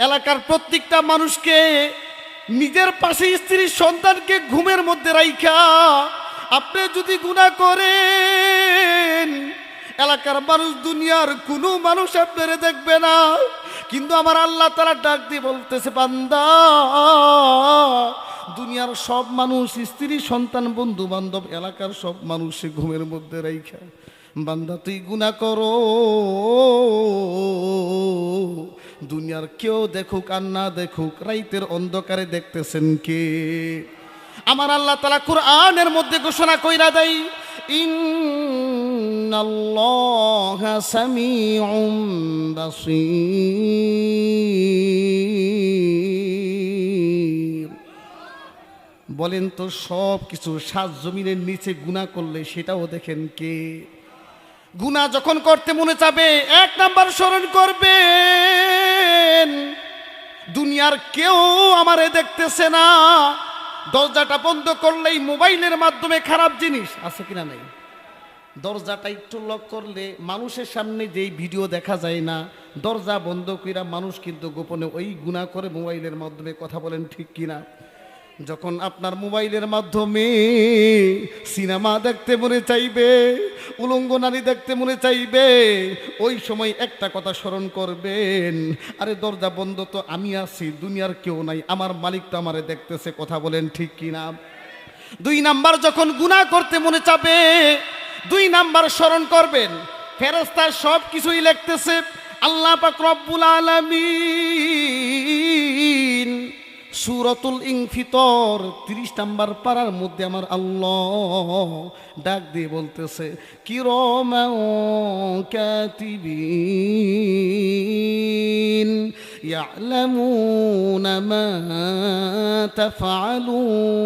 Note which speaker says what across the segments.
Speaker 1: এলাকার প্রত্যেকটা মানুষকে নিজের পাশে স্ত্রীর সন্তানকে ঘুমের মধ্যে রাইখা, আপনি যদি গুণা করেন, এলাকার মানুষ, দুনিয়ার কোনো মানুষ আপনারে দেখবে না। কিন্তু আমার আল্লাহ তারা ডাক দিয়ে বলতেছে, বান্দা, দুনিয়ার সব মানুষ, স্ত্রী, সন্তান বন্ধু বান্ধব এলাকার সব মানুষ ঘুমের মধ্যে রাইখা। বান্দা, তুই গুণা করো। দুনিয়ার কেউ দেখুক আর না দেখুক, রাইতের অন্ধকারে দেখতেছেন কে? আমার আল্লাহ তালা কুরআনের মধ্যে ঘোষণা কইরা দেয় বলেন তো, সব কিছু সাত জমিনের নিচে গুণা করলে সেটাও দেখেন কে? গুণা যখন করতে মনে চাবে, এক নাম্বার স্মরণ করবেন দুনিয়ার কেউ আমারে দেখতেছে না। দরজাটা বন্ধ করলেই মোবাইলের মাধ্যমে খারাপ জিনিস। আছে কিনা নাই? দরজাটা একটু লক করলে মানুষের সামনে যেই ভিডিও দেখা যায় না, দরজা বন্ধ কইরা মানুষ কিন্তু গোপনে ওই গুণা করে মোবাইলের মাধ্যমে কথা বলেন ঠিক কিনা? যখন আপনার মোবাইলের মাধ্যমে সিনেমা দেখতে মনে চাইবে, উলঙ্গ নারী দেখতে মনে চাইবে, ওই সময় একটা কথা স্মরণ করবেন, আরে দরজা বন্ধ তো আমি আছি, দুনিয়ার কেউ নাই, আমার মালিক তো আমারে দেখতেছে, কথা বলেন ঠিক কিনা? দুই নাম্বার, যখন গুনাহ করতে মনে চাবে, দুই নাম্বার স্মরণ করবেন ফেরেস্তার সব কিছুই লিখতেছে, আল্লাহ পাক রব্বুল সুরতুল ইংফিতর তিরিশ নাম্বার পাড়ার মধ্যে আমার আল্লাহ ডাক দিয়ে বলতেছে কিরম কাতিবিন يعلمون ما تفعلون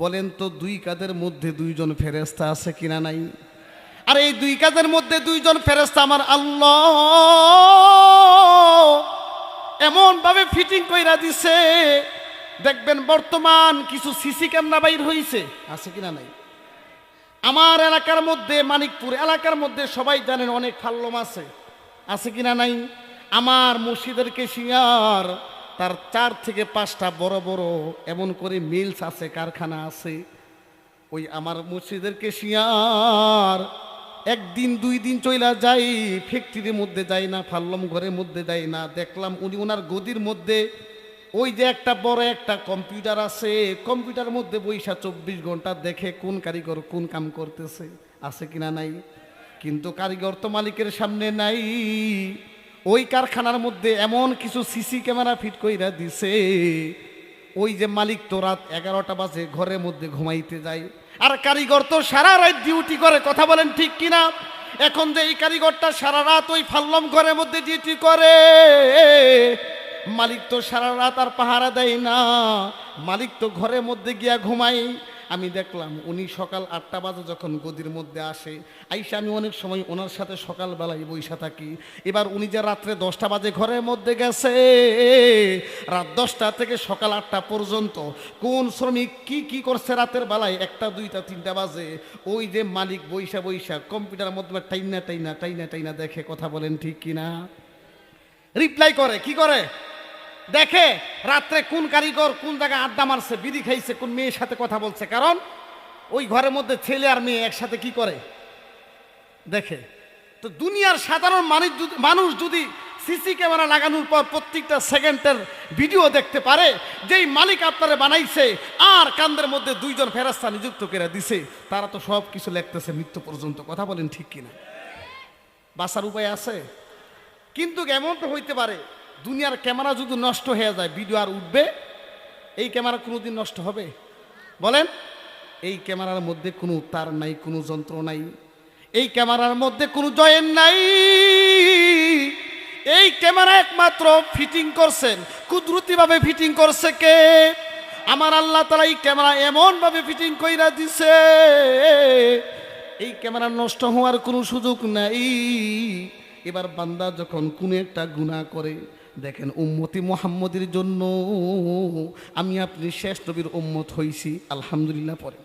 Speaker 1: বলেন তো দুই কাদের মধ্যে দুইজন ফেরেস্তা আছে কিনা নাই আর এই দুই কাজের মধ্যে দুইজন ফেরেস্তা আমার আল্লাহ এমন ভাবে ফিটিং কইরা দিছে। দেখবেন বর্তমান কিছু সিসি ক্যামেরা বাইর হইছে। আছে কিনা নাই? আমার এলাকার মধ্যে, মানিকপুর এলাকার মধ্যে সবাই জানেন অনেক ফাল্লম আছে। আছে কিনা নাই? আমার মসজিদের কেশিয়ার তার চার থেকে পাঁচটা বড় বড় এমন করে মিলস আছে, কারখানা আছে। ওই আমার মসজিদের কেশিয়ার একদিন, দুই দিন চইলা যাই, ফ্যাক্টরির মধ্যে যাই না, ফাল্লম ঘরের মধ্যে যাই না। দেখলাম উনি ওনার গদির মধ্যে ওই যে একটা বড় একটা কম্পিউটার আছে। কম্পিউটার মধ্যে বৈশা চব্বিশ ঘণ্টা দেখে কোন কারিগর কোন কাম করতেছে, আছে কিনা নাই? কিন্তু কারিগর তো মালিকের সামনে নাই। ওই কারখানার মধ্যে এমন কিছু সিসি ক্যামেরা ফিট কইরা দিছে, ওই যে মালিক তো রাত এগারোটা বাজে ঘরের মধ্যে ঘুমাইতে যায়। আর কারিগর তো সারা রাত ডিউটি করে, কথা বলেন ঠিক কিনা? এখন যে এই কারিগরটা সারা রাত ওই ফাল্লম ঘরের মধ্যে ডিউটি করে। মালিক তো সারা রাত আর পাহারা দেয় না। মালিক তো ঘরের মধ্যে গিয়া ঘুমাই আমি দেখলাম উনি সকাল আটটা বাজে যখন গদির মধ্যে আসে, আইসা আমি অনেক সময় ওনার সাথে সকালবেলায় বৈশা থাকি। এবার উনি যে রাত্রে দশটা বাজে ঘরের মধ্যে গেছে, রাত দশটা থেকে সকাল আটটা পর্যন্ত কোন শ্রমিক কি কি করছে রাতের বেলায় একটা, দুইটা, তিনটা বাজে, ওই যে মালিক বৈশা বৈশা কম্পিউটারের মধ্যে টাইনা টাইনা টাইনা টাইনা দেখে কথা বলেন ঠিক কিনা? রিপ্লাই করে, কি করে? দেখে রাত্রে কোন কারিগর কোন জায়গায় আড্ডা মারছে, বিড়ি খাইছে, কোন মেয়ের সাথে কথা বলছে। কারণ ওই ঘরের মধ্যে ছেলে আর মেয়ে একসাথে কি করে? দেখে। তো দুনিয়ার সাধারণ মানুষ মানুষ যদি সিসি ক্যামেরা লাগানোর পর প্রত্যেকটা সেকেন্ডের ভিডিও দেখতে পারে, যেই মালিক আপনারা বানাইছে, আর কান্দের মধ্যে দুইজন ফেরাস্তা নিযুক্ত করে দিছে, তারা তো সব কিছু লিখতেছে, মৃত্যু পর্যন্ত। কথা বলেন ঠিক কিনা? বাসার উপায় আছে? কিন্তু এমন তো হইতে পারে দুনিয়ার ক্যামেরা যদি নষ্ট হয়ে যায় ভিডিও আর উঠবে, এই ক্যামেরা কোনোদিন নষ্ট হবে? বলেন, এই ক্যামেরার মধ্যে কোনো তার নাই, কোনো যন্ত্র নাই, এই ক্যামেরার মধ্যে কোনো জয়েন নাই। এই ক্যামেরা একমাত্র ফিটিং করছেন। কুদরতিভাবে ফিটিং করছে কে? আমার আল্লাহ তালা এই ক্যামেরা এমনভাবে ফিটিং কইরা দিছে। এই ক্যামেরা নষ্ট হওয়ার কোনো সুযোগ নাই। এবার বান্দা যখন কোনো একটা গুণা করে দেখেন উম্মতি মোহাম্মদের জন্য আমি আপনি শেষ নবীর উম্মত হইছি আলহামদুলিল্লাহ পরে।